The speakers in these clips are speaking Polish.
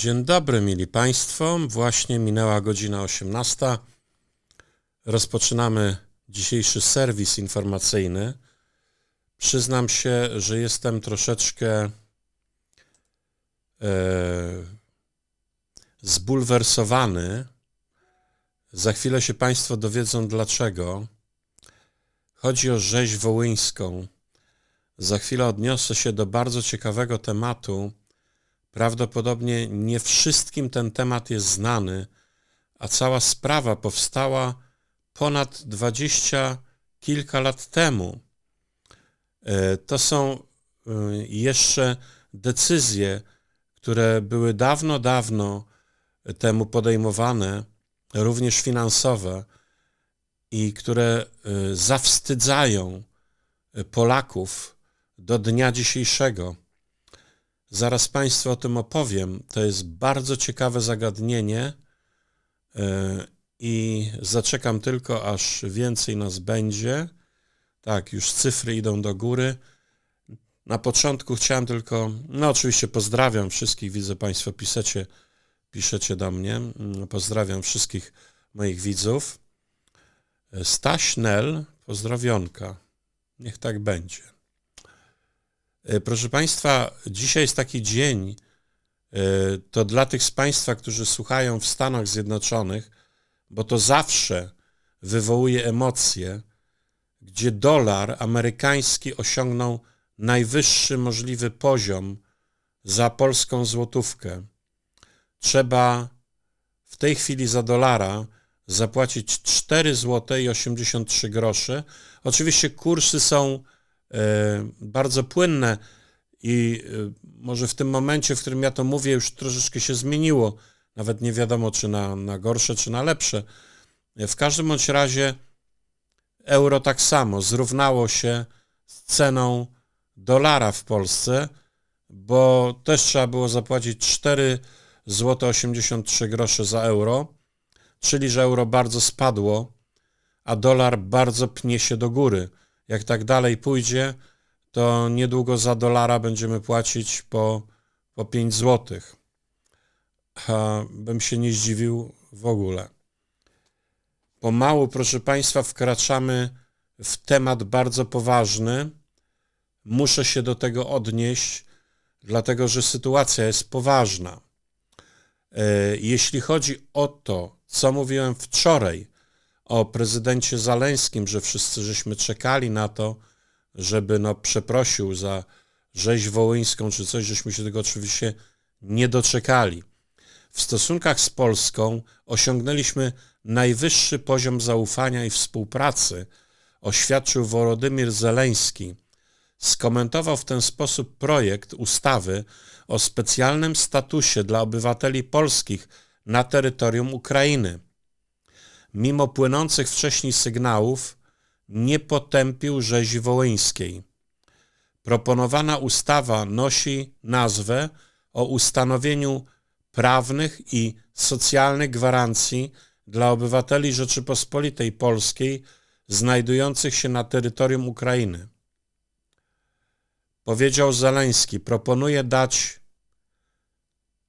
Dzień dobry, mili Państwo. Właśnie minęła godzina 18. Rozpoczynamy dzisiejszy serwis informacyjny. Przyznam się, że jestem troszeczkę e, zbulwersowany. Za chwilę się Państwo dowiedzą dlaczego. Chodzi o rzeź wołyńską. Za chwilę odniosę się do bardzo ciekawego tematu. Prawdopodobnie nie wszystkim ten temat jest znany, a cała sprawa powstała ponad dwadzieścia kilka lat temu. E, to są e, jeszcze decyzje, które były dawno, dawno temu podejmowane, również finansowe, i które e, zawstydzają Polaków do dnia dzisiejszego. Zaraz Państwu o tym opowiem. To jest bardzo ciekawe zagadnienie i zaczekam tylko, aż więcej nas będzie. Tak, już cyfry idą do góry. Na początku chciałem tylko, no oczywiście pozdrawiam wszystkich, widzę Państwo piszecie, piszecie do mnie. Mm, pozdrawiam wszystkich moich widzów. Staś Nel, pozdrowionka. Niech tak będzie. E, proszę Państwa, dzisiaj jest taki dzień, e, to dla tych z Państwa, którzy słuchają w Stanach Zjednoczonych, bo to zawsze wywołuje emocje, gdzie dolar amerykański osiągnął najwyższy możliwy poziom za polską złotówkę. Trzeba w tej chwili za dolara zapłacić 4 zł i 83 grosze. Oczywiście kursy są bardzo płynne i e, może w tym momencie, w którym ja to mówię, już troszeczkę się zmieniło. Nawet nie wiadomo, czy na, na gorsze, czy na lepsze. W każdym bądź razie euro tak samo zrównało się z ceną dolara w Polsce, bo też trzeba było zapłacić 4 zł 83 grosze za euro, czyli że euro bardzo spadło, a dolar bardzo pnie się do góry. Jak tak dalej pójdzie, to niedługo za dolara będziemy płacić po, po 5 zł. Bym się nie zdziwił w ogóle. Pomału, proszę Państwa, wkraczamy w temat bardzo poważny. Muszę się do tego odnieść, dlatego że sytuacja jest poważna. E, jeśli chodzi o to, co mówiłem wczoraj o prezydencie Zaleńskim, że wszyscy żeśmy czekali na to, żeby no, przeprosił za rzeź wołyńską czy coś, żeśmy się tego oczywiście nie doczekali. W stosunkach z Polską osiągnęliśmy najwyższy poziom zaufania i współpracy, oświadczył Wolodymir Zeleński. Skomentował w ten sposób projekt ustawy o specjalnym statusie dla obywateli polskich na terytorium Ukrainy. Mimo płynących wcześniej sygnałów, nie potępił rzezi wołyńskiej. Proponowana ustawa nosi nazwę o ustanowieniu prawnych i socjalnych gwarancji dla obywateli Rzeczypospolitej Polskiej znajdujących się na terytorium Ukrainy. Powiedział Zaleński, proponuje dać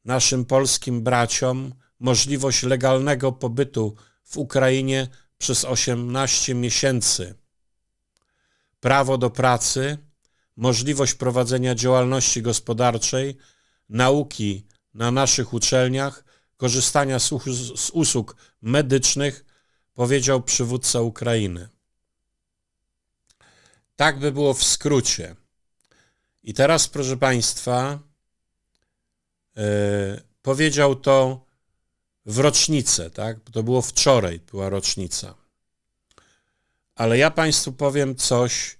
naszym polskim braciom możliwość legalnego pobytu w Ukrainie przez 18 miesięcy, prawo do pracy, możliwość prowadzenia działalności gospodarczej, nauki na naszych uczelniach, korzystania z, usług medycznych, powiedział przywódca Ukrainy. Tak by było w skrócie. I teraz, proszę Państwa, yy, powiedział to w rocznicę, tak? To było wczoraj, była rocznica. Ale ja Państwu powiem coś.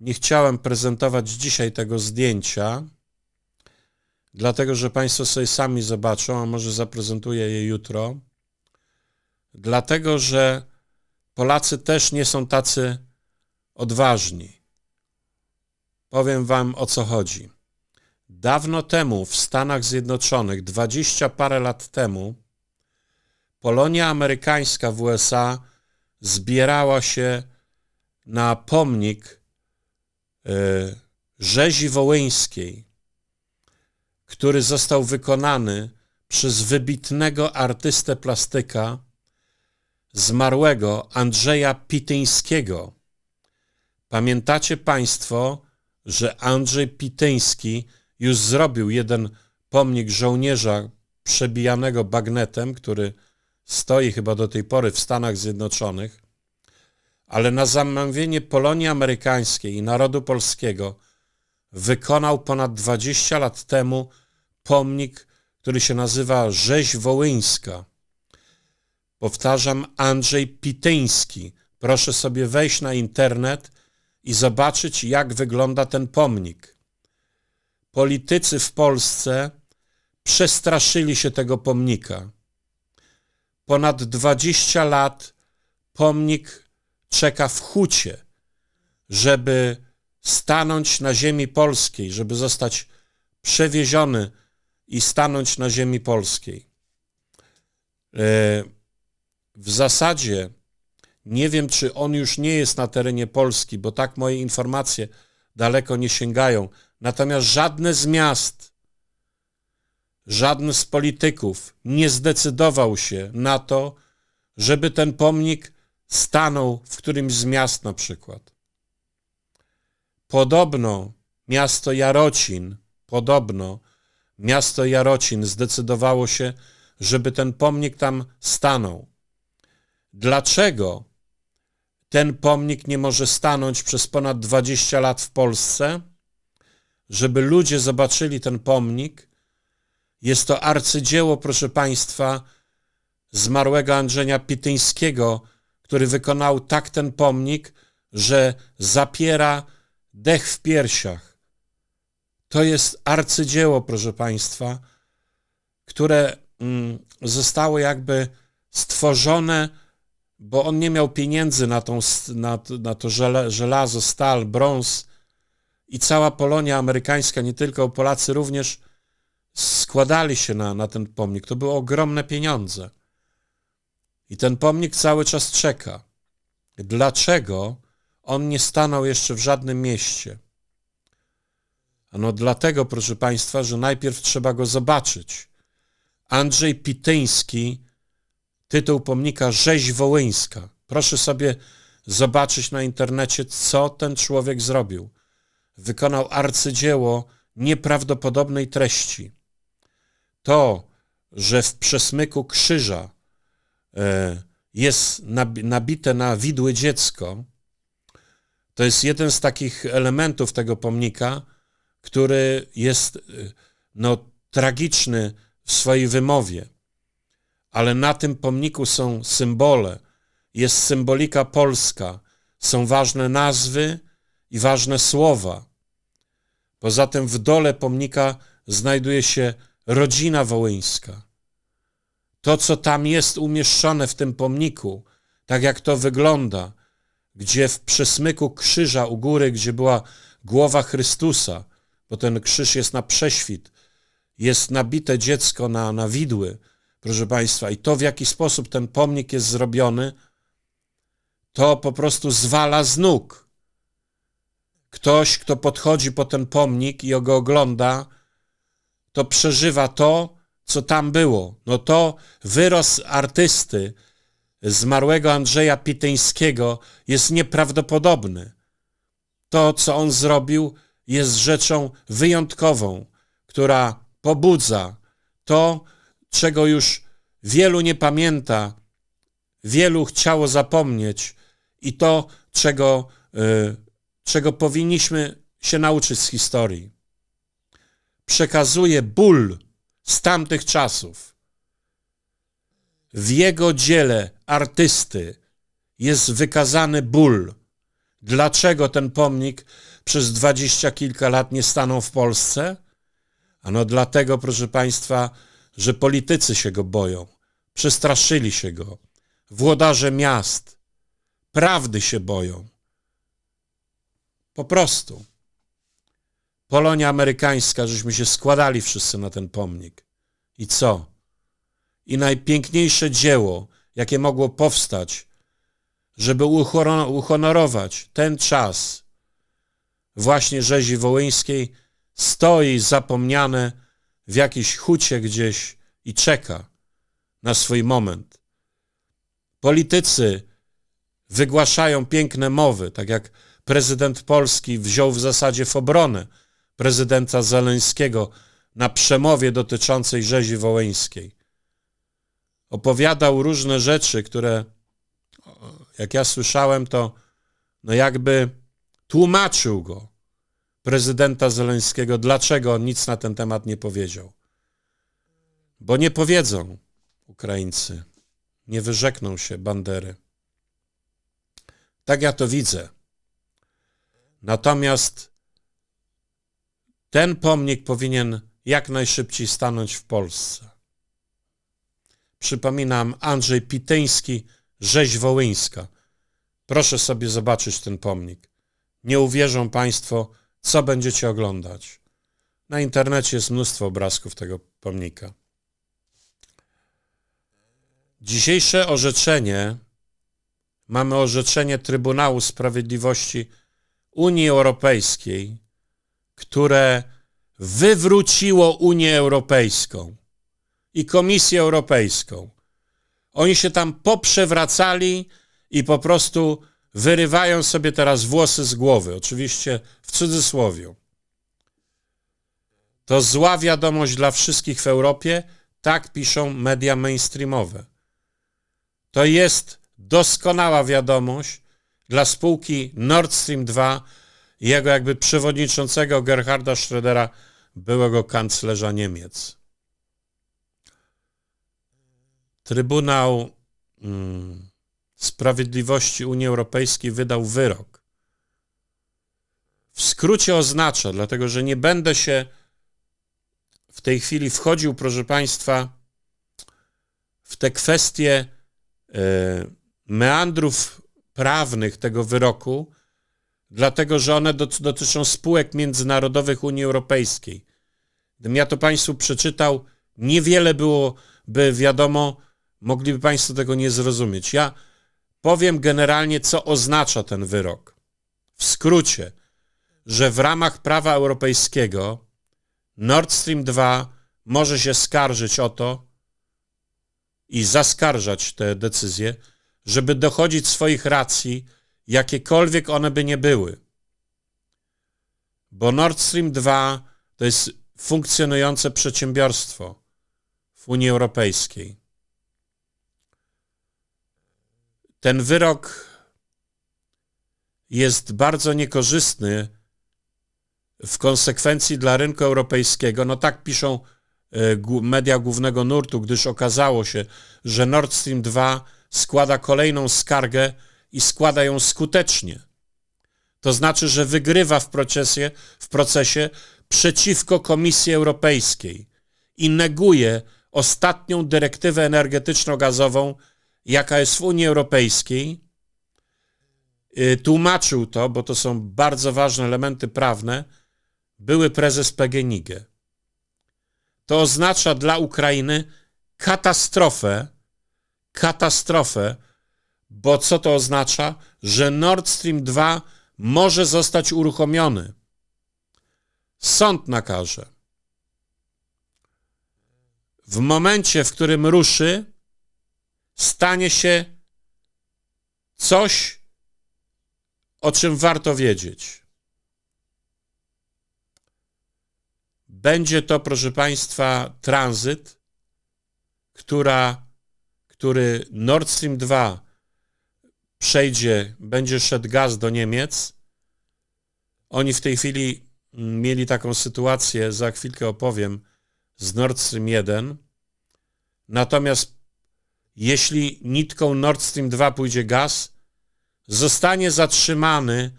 Nie chciałem prezentować dzisiaj tego zdjęcia, dlatego że Państwo sobie sami zobaczą, a może zaprezentuję je jutro. Dlatego, że Polacy też nie są tacy odważni. Powiem Wam o co chodzi. Dawno temu w Stanach Zjednoczonych, dwadzieścia parę lat temu, Polonia amerykańska w USA zbierała się na pomnik y, rzezi wołyńskiej, który został wykonany przez wybitnego artystę plastyka, zmarłego Andrzeja Pityńskiego. Pamiętacie Państwo, że Andrzej Pityński już zrobił jeden pomnik żołnierza przebijanego bagnetem, który stoi chyba do tej pory w Stanach Zjednoczonych, ale na zamówienie Polonii Amerykańskiej i narodu polskiego wykonał ponad 20 lat temu pomnik, który się nazywa Rzeź Wołyńska. Powtarzam, Andrzej Pityński. Proszę sobie wejść na internet i zobaczyć, jak wygląda ten pomnik. Politycy w Polsce przestraszyli się tego pomnika. Ponad 20 lat pomnik czeka w hucie, żeby stanąć na ziemi polskiej, żeby zostać przewieziony i stanąć na ziemi polskiej. E, w zasadzie nie wiem, czy on już nie jest na terenie Polski, bo tak moje informacje daleko nie sięgają. Natomiast żadne z miast, żaden z polityków nie zdecydował się na to, żeby ten pomnik stanął w którymś z miast na przykład. Podobno miasto Jarocin, podobno miasto Jarocin zdecydowało się, żeby ten pomnik tam stanął. Dlaczego ten pomnik nie może stanąć przez ponad 20 lat w Polsce? Żeby ludzie zobaczyli ten pomnik. Jest to arcydzieło, proszę Państwa, zmarłego Andrzeja Pityńskiego, który wykonał tak ten pomnik, że zapiera dech w piersiach. To jest arcydzieło, proszę Państwa, które mm, zostało jakby stworzone, bo on nie miał pieniędzy na, tą, na, na to żelazo, stal, brąz i cała Polonia amerykańska, nie tylko Polacy również składali się na, na ten pomnik. To były ogromne pieniądze. I ten pomnik cały czas czeka. Dlaczego on nie stanął jeszcze w żadnym mieście? Ano dlatego, proszę Państwa, że najpierw trzeba go zobaczyć. Andrzej Pityński, tytuł pomnika Rzeź Wołyńska. Proszę sobie zobaczyć na internecie, co ten człowiek zrobił. Wykonał arcydzieło nieprawdopodobnej treści. To, że w przesmyku krzyża E, jest nabite na widły dziecko, to jest jeden z takich elementów tego pomnika, który jest e, no, tragiczny w swojej wymowie. Ale na tym pomniku są symbole, jest symbolika polska, są ważne nazwy i ważne słowa. Poza tym w dole pomnika znajduje się rodzina wołyńska to, co tam jest umieszczone w tym pomniku, tak jak to wygląda, gdzie w przesmyku krzyża u góry, gdzie była głowa Chrystusa, bo ten krzyż jest na prześwit, jest nabite dziecko na, na widły, proszę Państwa, i to w jaki sposób ten pomnik jest zrobiony, to po prostu zwala z nóg. Ktoś, kto podchodzi po ten pomnik i go ogląda, to przeżywa to, co tam było. No to wyrost artysty zmarłego Andrzeja Pityńskiego jest nieprawdopodobny. To, co on zrobił, jest rzeczą wyjątkową, która pobudza to, czego już wielu nie pamięta, wielu chciało zapomnieć i to, czego, y, czego powinniśmy się nauczyć z historii. Przekazuje ból z tamtych czasów. W jego dziele artysty jest wykazany ból. Dlaczego ten pomnik przez dwadzieścia kilka lat nie stanął w Polsce? Ano dlatego, proszę Państwa, że politycy się go boją, przestraszyli się go, włodarze miast, prawdy się boją. Po prostu. Polonia amerykańska, żeśmy się składali wszyscy na ten pomnik. I co? I najpiękniejsze dzieło, jakie mogło powstać, żeby uhonorować ten czas właśnie rzezi wołyńskiej, stoi zapomniane w jakiejś hucie gdzieś i czeka na swój moment. Politycy wygłaszają piękne mowy, tak jak prezydent Polski wziął w zasadzie w obronę prezydenta Zeleńskiego na przemowie dotyczącej rzezi wołyńskiej. Opowiadał różne rzeczy, które, jak ja słyszałem, to no jakby tłumaczył go, prezydenta Zeleńskiego, dlaczego on nic na ten temat nie powiedział. Bo nie powiedzą Ukraińcy, nie wyrzekną się Bandery. Tak ja to widzę. Natomiast ten pomnik powinien jak najszybciej stanąć w Polsce. Przypominam, Andrzej Pityński, rzeź wołyńska. Proszę sobie zobaczyć ten pomnik. Nie uwierzą Państwo, co będziecie oglądać. Na internecie jest mnóstwo obrazków tego pomnika. Dzisiejsze orzeczenie mamy orzeczenie Trybunału Sprawiedliwości Unii Europejskiej, które wywróciło Unię Europejską i Komisję Europejską. Oni się tam poprzewracali i po prostu wyrywają sobie teraz włosy z głowy, oczywiście w cudzysłowie. To zła wiadomość dla wszystkich w Europie, tak piszą media mainstreamowe. To jest doskonała wiadomość dla spółki Nord Stream 2 i jego jakby przewodniczącego Gerharda Schrödera, byłego kanclerza Niemiec. Trybunał mm, Sprawiedliwości Unii Europejskiej wydał wyrok. W skrócie oznacza, dlatego że nie będę się w tej chwili wchodził, proszę Państwa, w te kwestie e, meandrów prawnych tego wyroku, dlatego że one dotyczą spółek międzynarodowych Unii Europejskiej. Gdybym ja to Państwu przeczytał, niewiele byłoby wiadomo, mogliby Państwo tego nie zrozumieć. Ja powiem generalnie, co oznacza ten wyrok. W skrócie, że w ramach prawa europejskiego Nord Stream 2 może się skarżyć o to i zaskarżać te decyzje, żeby dochodzić swoich racji, jakiekolwiek one by nie były. Bo Nord Stream 2 to jest funkcjonujące przedsiębiorstwo w Unii Europejskiej. Ten wyrok jest bardzo niekorzystny w konsekwencji dla rynku europejskiego. No tak piszą e, media głównego nurtu, gdyż okazało się, że Nord Stream 2 składa kolejną skargę i składa ją skutecznie. To znaczy, że wygrywa w procesie, w procesie przeciwko Komisji Europejskiej i neguje ostatnią dyrektywę energetyczno-gazową, jaka jest w Unii Europejskiej. Y, tłumaczył to, bo to są bardzo ważne elementy prawne, były prezes PGNiG. To oznacza dla Ukrainy katastrofę, katastrofę, bo co to oznacza? Że Nord Stream 2 może zostać uruchomiony. Sąd nakaże. W momencie, w którym ruszy, stanie się coś, o czym warto wiedzieć. Będzie to, proszę Państwa, tranzyt, która, który Nord Stream 2 przejdzie, będzie szedł gaz do Niemiec. Oni w tej chwili mieli taką sytuację, za chwilkę opowiem, z Nord Stream 1. Natomiast jeśli nitką Nord Stream 2 pójdzie gaz, zostanie zatrzymany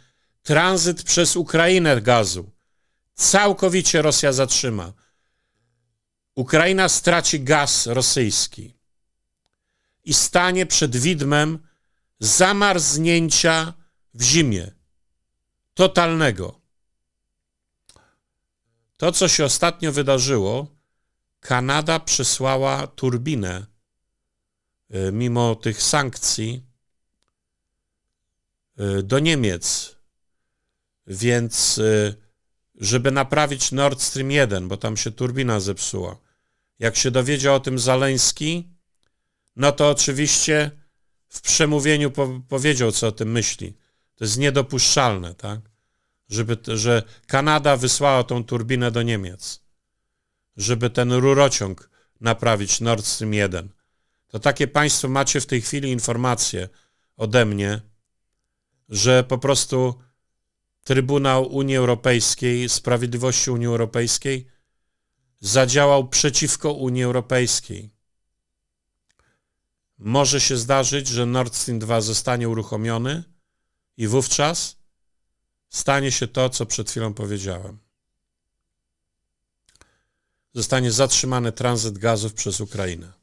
tranzyt przez Ukrainę gazu. Całkowicie Rosja zatrzyma. Ukraina straci gaz rosyjski i stanie przed widmem zamarznięcia w zimie. Totalnego. To, co się ostatnio wydarzyło, Kanada przysłała turbinę y, mimo tych sankcji y, do Niemiec. Więc, y, żeby naprawić Nord Stream 1, bo tam się turbina zepsuła. Jak się dowiedział o tym Zaleński, no to oczywiście w przemówieniu po powiedział, co o tym myśli. To jest niedopuszczalne, tak? Żeby, że Kanada wysłała tą turbinę do Niemiec, żeby ten rurociąg naprawić Nord Stream 1. To takie państwo macie w tej chwili informacje ode mnie, że po prostu Trybunał Unii Europejskiej, Sprawiedliwości Unii Europejskiej zadziałał przeciwko Unii Europejskiej. Może się zdarzyć, że Nord Stream 2 zostanie uruchomiony i wówczas stanie się to, co przed chwilą powiedziałem. Zostanie zatrzymany tranzyt gazów przez Ukrainę.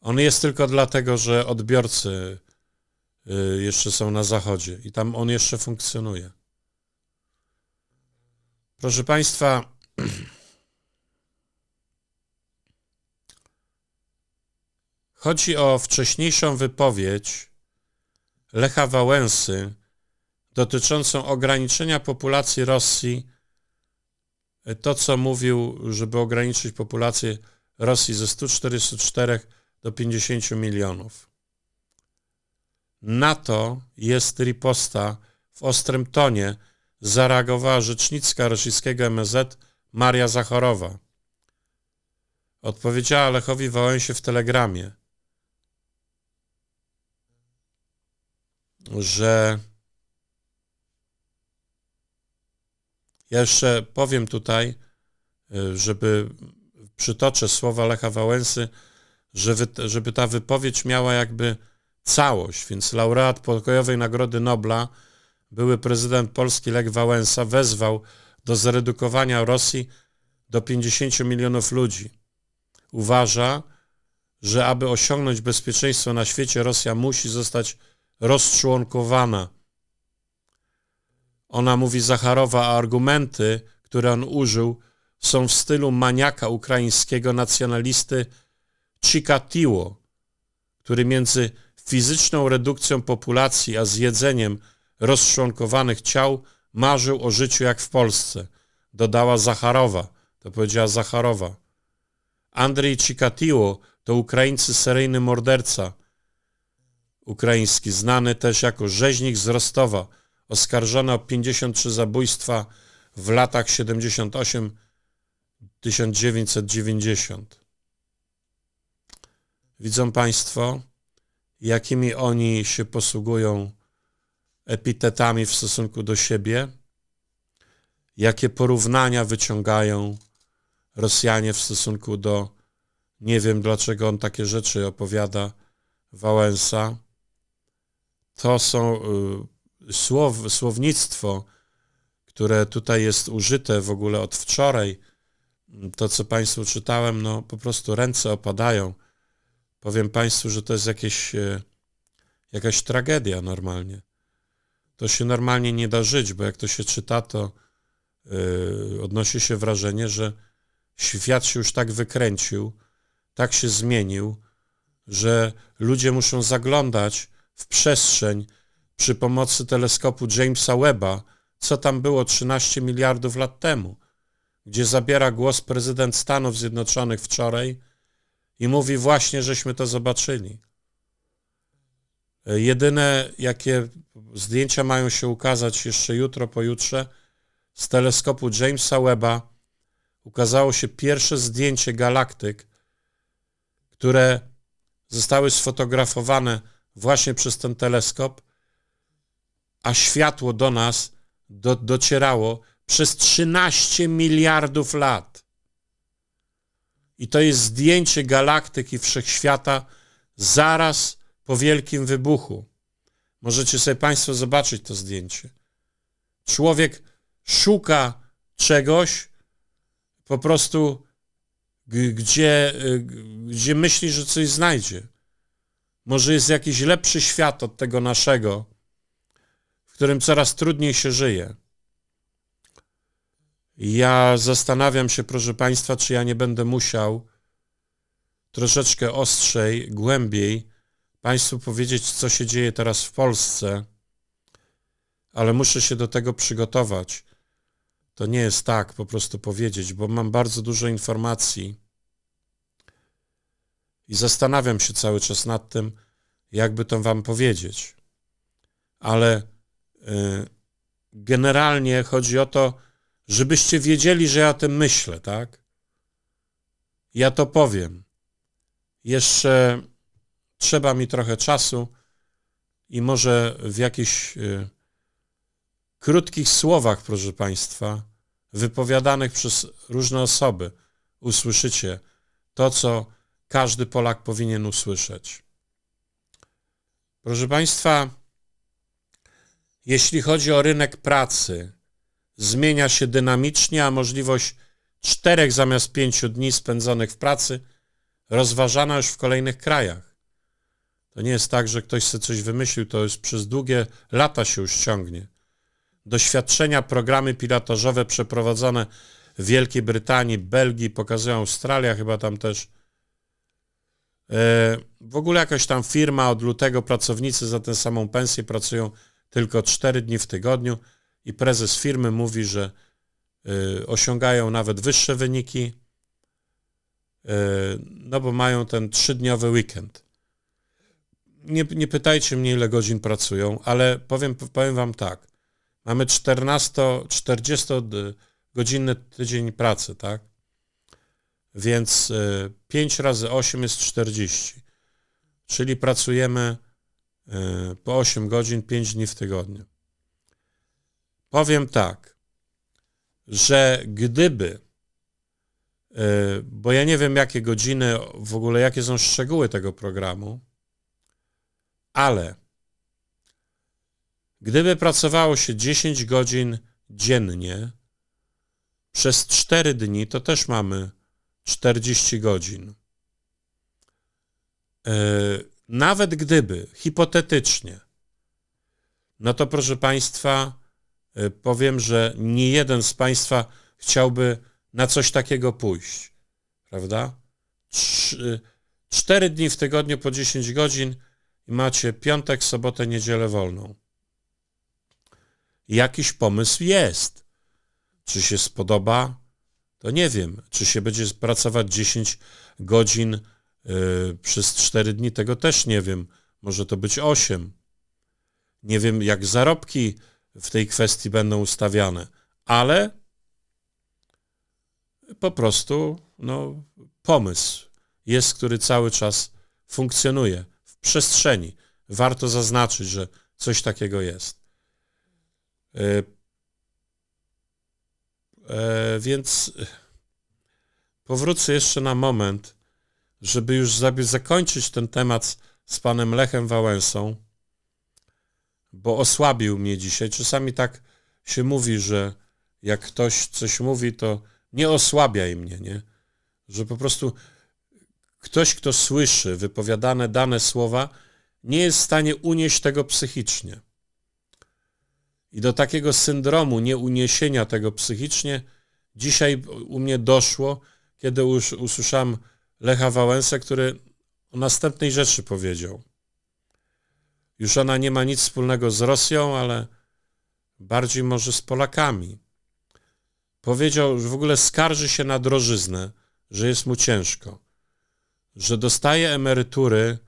On jest tylko dlatego, że odbiorcy y, jeszcze są na zachodzie i tam on jeszcze funkcjonuje. Proszę Państwa, chodzi o wcześniejszą wypowiedź Lecha Wałęsy dotyczącą ograniczenia populacji Rosji. To, co mówił, żeby ograniczyć populację Rosji ze 144 do 50 milionów. Na to jest riposta w ostrym tonie zareagowała rzecznicka rosyjskiego MSZ Maria Zachorowa. Odpowiedziała Lechowi Wałęsie w telegramie, że ja jeszcze powiem tutaj, żeby przytoczę słowa Lecha Wałęsy, żeby, żeby ta wypowiedź miała jakby całość, więc laureat pokojowej Nagrody Nobla, były prezydent Polski Lech Wałęsa wezwał do zredukowania Rosji do 50 milionów ludzi. Uważa, że aby osiągnąć bezpieczeństwo na świecie, Rosja musi zostać rozczłonkowana. Ona mówi Zacharowa, a argumenty, które on użył, są w stylu maniaka ukraińskiego nacjonalisty Chikatiło, który między fizyczną redukcją populacji a zjedzeniem rozczłonkowanych ciał marzył o życiu jak w Polsce. Dodała Zacharowa, to powiedziała Zacharowa. Andrzej Chikatiło to Ukraińcy seryjny morderca ukraiński, znany też jako rzeźnik z Rostowa, oskarżony o 53 zabójstwa w latach 78-1990. Widzą Państwo, jakimi oni się posługują epitetami w stosunku do siebie, jakie porównania wyciągają Rosjanie w stosunku do, nie wiem dlaczego on takie rzeczy opowiada, Wałęsa. To są y, słow, słownictwo, które tutaj jest użyte w ogóle od wczoraj. To, co Państwu czytałem, no po prostu ręce opadają Powiem Państwu, że to jest jakieś, e, jakaś tragedia normalnie. To się normalnie nie da żyć, bo jak to się czyta, to yy, odnosi się wrażenie, że świat się już tak wykręcił, tak się zmienił, że ludzie muszą zaglądać w przestrzeń przy pomocy teleskopu Jamesa Webba, co tam było 13 miliardów lat temu, gdzie zabiera głos prezydent Stanów Zjednoczonych wczoraj i mówi właśnie, żeśmy to zobaczyli. Jedyne, jakie zdjęcia mają się ukazać jeszcze jutro, pojutrze, z teleskopu Jamesa Webba ukazało się pierwsze zdjęcie galaktyk, które zostały sfotografowane właśnie przez ten teleskop, a światło do nas do, docierało przez 13 miliardów lat. I to jest zdjęcie galaktyki wszechświata zaraz po wielkim wybuchu. Możecie sobie Państwo zobaczyć to zdjęcie. Człowiek szuka czegoś, po prostu gdzie, gdzie myśli, że coś znajdzie. Może jest jakiś lepszy świat od tego naszego, w którym coraz trudniej się żyje. Ja zastanawiam się, proszę Państwa, czy ja nie będę musiał troszeczkę ostrzej, głębiej Państwu powiedzieć, co się dzieje teraz w Polsce, ale muszę się do tego przygotować. To nie jest tak po prostu powiedzieć, bo mam bardzo dużo informacji I zastanawiam się cały czas nad tym, jakby to wam powiedzieć. Ale y, generalnie chodzi o to, żebyście wiedzieli, że ja o tym myślę, tak? Ja to powiem. Jeszcze trzeba mi trochę czasu i może w jakichś y, krótkich słowach, proszę Państwa, wypowiadanych przez różne osoby, usłyszycie to, co każdy Polak powinien usłyszeć. Proszę Państwa, jeśli chodzi o rynek pracy, zmienia się dynamicznie, a możliwość czterech zamiast pięciu dni spędzonych w pracy rozważana już w kolejnych krajach. To nie jest tak, że ktoś sobie coś wymyślił, to już przez długie lata się już ciągnie. Doświadczenia, programy pilotażowe przeprowadzone w Wielkiej Brytanii, Belgii, pokazują Australia, chyba tam też. E, w ogóle jakaś tam firma od lutego pracownicy za tę samą pensję pracują tylko 4 dni w tygodniu i prezes firmy mówi, że y, osiągają nawet wyższe wyniki, y, no bo mają ten trzydniowy weekend. Nie, nie pytajcie mnie, ile godzin pracują, ale powiem, powiem wam tak. Mamy 14-40 godzinny tydzień pracy, tak? Więc 5 y, razy 8 jest 40. Czyli pracujemy po 8 godzin 5 dni w tygodniu. Powiem tak, że gdyby, e, bo ja nie wiem jakie godziny, w ogóle jakie są szczegóły tego programu, ale gdyby pracowało się 10 godzin dziennie przez 4 dni, to też mamy 40 godzin. E, nawet gdyby, hipotetycznie, no to proszę Państwa, E, powiem, że nie jeden z Państwa chciałby na coś takiego pójść, prawda? cztery dni w tygodniu po 10 godzin i macie piątek, sobotę, niedzielę wolną. Jakiś pomysł jest. Czy się spodoba? To nie wiem. Czy się będzie pracować 10 godzin yy, przez 4 dni? Tego też nie wiem. Może to być 8. Nie wiem, jak zarobki w tej kwestii będą ustawiane, ale po prostu no, pomysł jest, który cały czas funkcjonuje w przestrzeni. Warto zaznaczyć, że coś takiego jest. E, więc powrócę jeszcze na moment, żeby już zakończyć ten temat z panem Lechem Wałęsą bo osłabił mnie dzisiaj. Czasami tak się mówi, że jak ktoś coś mówi, to nie osłabiaj mnie, nie? Że po prostu ktoś, kto słyszy wypowiadane dane słowa, nie jest w stanie unieść tego psychicznie. I do takiego syndromu nieuniesienia tego psychicznie dzisiaj u mnie doszło, kiedy już usłyszałem Lecha Wałęsę, który o następnej rzeczy powiedział. Już ona nie ma nic wspólnego z Rosją, ale bardziej może z Polakami. Powiedział, że w ogóle skarży się na drożyznę, że jest mu ciężko, że dostaje emerytury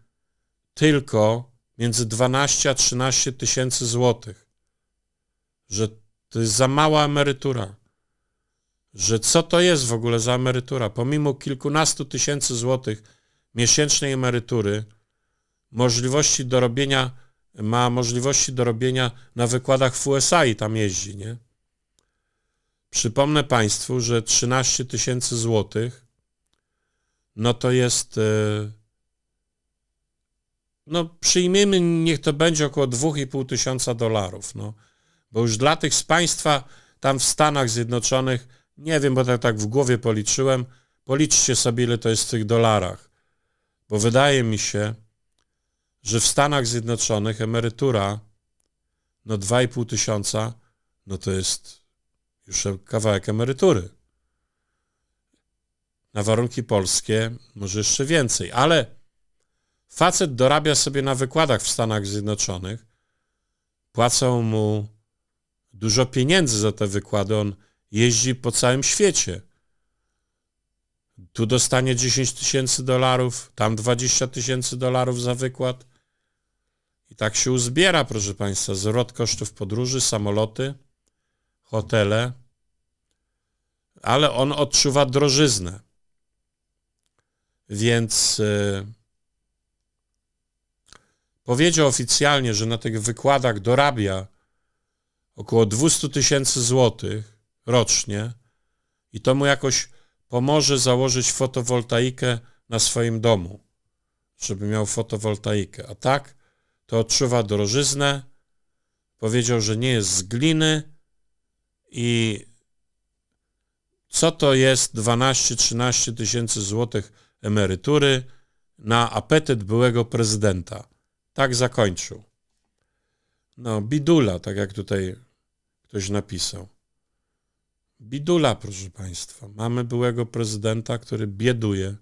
tylko między 12 a 13 tysięcy złotych, że to jest za mała emerytura, że co to jest w ogóle za emerytura? Pomimo kilkunastu tysięcy złotych miesięcznej emerytury, możliwości do robienia, ma możliwości do robienia na wykładach w USA i tam jeździ, nie? Przypomnę Państwu, że 13 tysięcy złotych, no to jest, e, no przyjmijmy, niech to będzie około 2,5 tysiąca dolarów, no. Bo już dla tych z Państwa tam w Stanach Zjednoczonych, nie wiem, bo tak, tak w głowie policzyłem, policzcie sobie, ile to jest w tych dolarach. Bo wydaje mi się, że w Stanach Zjednoczonych emerytura no 2,5 tysiąca, no to jest już kawałek emerytury. Na warunki polskie może jeszcze więcej, ale facet dorabia sobie na wykładach w Stanach Zjednoczonych, płacą mu dużo pieniędzy za te wykłady, on jeździ po całym świecie. tu dostanie 10 tysięcy dolarów, tam 20 tysięcy dolarów za wykład. I tak się uzbiera, proszę Państwa, zwrot kosztów podróży, samoloty, hotele, ale on odczuwa drożyznę. Więc yy, powiedział oficjalnie, że na tych wykładach dorabia około 200 tysięcy złotych rocznie i to mu jakoś pomoże założyć fotowoltaikę na swoim domu, żeby miał fotowoltaikę. A tak, to odczuwa drożyznę. Powiedział, że nie jest z gliny i co to jest 12-13 tysięcy złotych emerytury na apetyt byłego prezydenta. Tak zakończył. No, bidula, tak jak tutaj ktoś napisał. Bidula, proszę Państwa. Mamy byłego prezydenta, który bieduje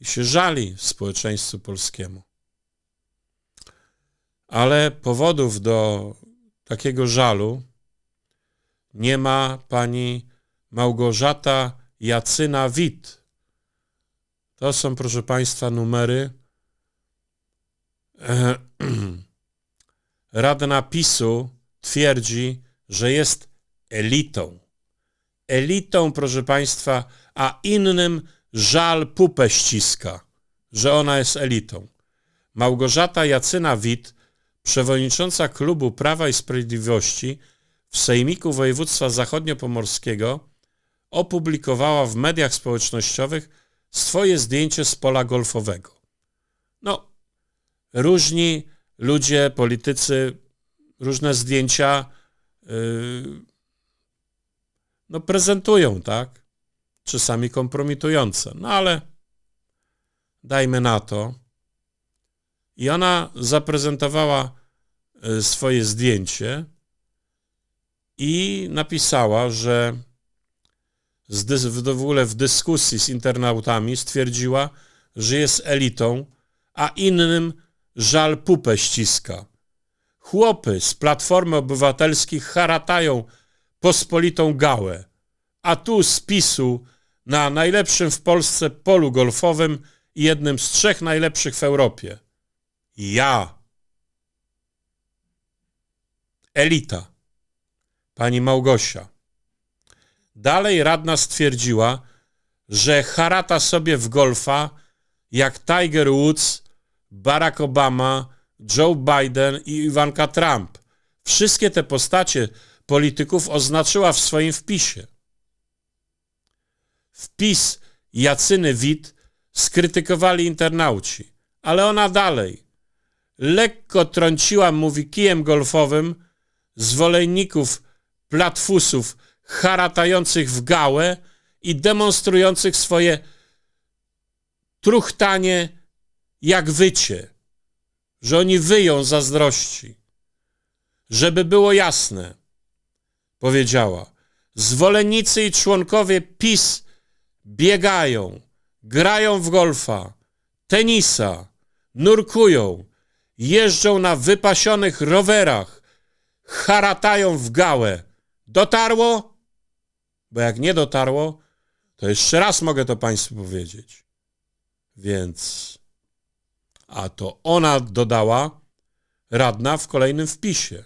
i się żali społeczeństwu polskiemu. Ale powodów do takiego żalu nie ma pani Małgorzata Jacyna Wit. To są, proszę Państwa, numery. Radna PiSu twierdzi, że jest elitą. Elitą, proszę Państwa, a innym żal pupę ściska, że ona jest elitą. Małgorzata Jacyna Wit, przewodnicząca klubu Prawa i Sprawiedliwości w Sejmiku Województwa Zachodniopomorskiego, opublikowała w mediach społecznościowych swoje zdjęcie z pola golfowego. No, różni ludzie, politycy, różne zdjęcia yy, no, prezentują, tak? Czasami kompromitujące. No ale dajmy na to. I ona zaprezentowała yy, swoje zdjęcie i napisała, że w ogóle w dyskusji z internautami stwierdziła, że jest elitą, a innym żal pupę ściska. Chłopy z Platformy Obywatelskiej haratają pospolitą gałę, a tu z PiSu na najlepszym w Polsce polu golfowym i jednym z trzech najlepszych w Europie. Ja. Elita. Pani Małgosia. Dalej radna stwierdziła, że harata sobie w golfa jak Tiger Woods, Barack Obama, Joe Biden i Ivanka Trump. Wszystkie te postacie polityków oznaczyła w swoim wpisie. Wpis Jacyny Wit skrytykowali internauci, ale ona dalej lekko trąciła, mówi, kijem golfowym zwolenników platfusów haratających w gałę i demonstrujących swoje truchtanie jak wycie, że oni wyją zazdrości. Żeby było jasne, powiedziała, zwolennicy i członkowie PiS biegają, grają w golfa, tenisa, nurkują, jeżdżą na wypasionych rowerach, haratają w gałę. Dotarło? Bo jak nie dotarło, to jeszcze raz mogę to Państwu powiedzieć. Więc, a to ona dodała, radna w kolejnym wpisie.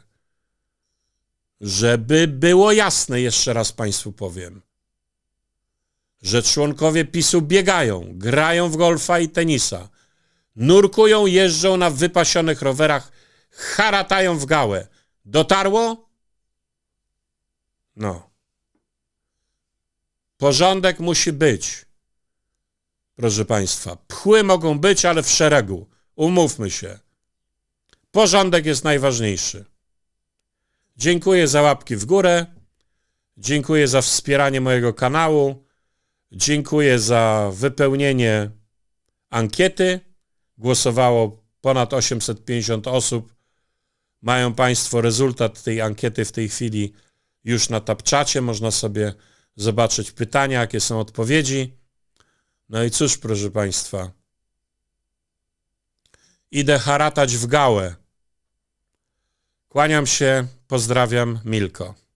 Żeby było jasne, jeszcze raz Państwu powiem, że członkowie PiSu biegają, grają w golfa i tenisa, nurkują, jeżdżą na wypasionych rowerach, haratają w gałę. Dotarło? No. Porządek musi być. Proszę Państwa, pchły mogą być, ale w szeregu. Umówmy się. Porządek jest najważniejszy. Dziękuję za łapki w górę. Dziękuję za wspieranie mojego kanału. Dziękuję za wypełnienie ankiety. Głosowało ponad 850 osób. Mają Państwo rezultat tej ankiety w tej chwili już na tapczacie. Można sobie zobaczyć pytania, jakie są odpowiedzi. No i cóż, proszę Państwa, idę haratać w gałę. Kłaniam się, pozdrawiam, Milko.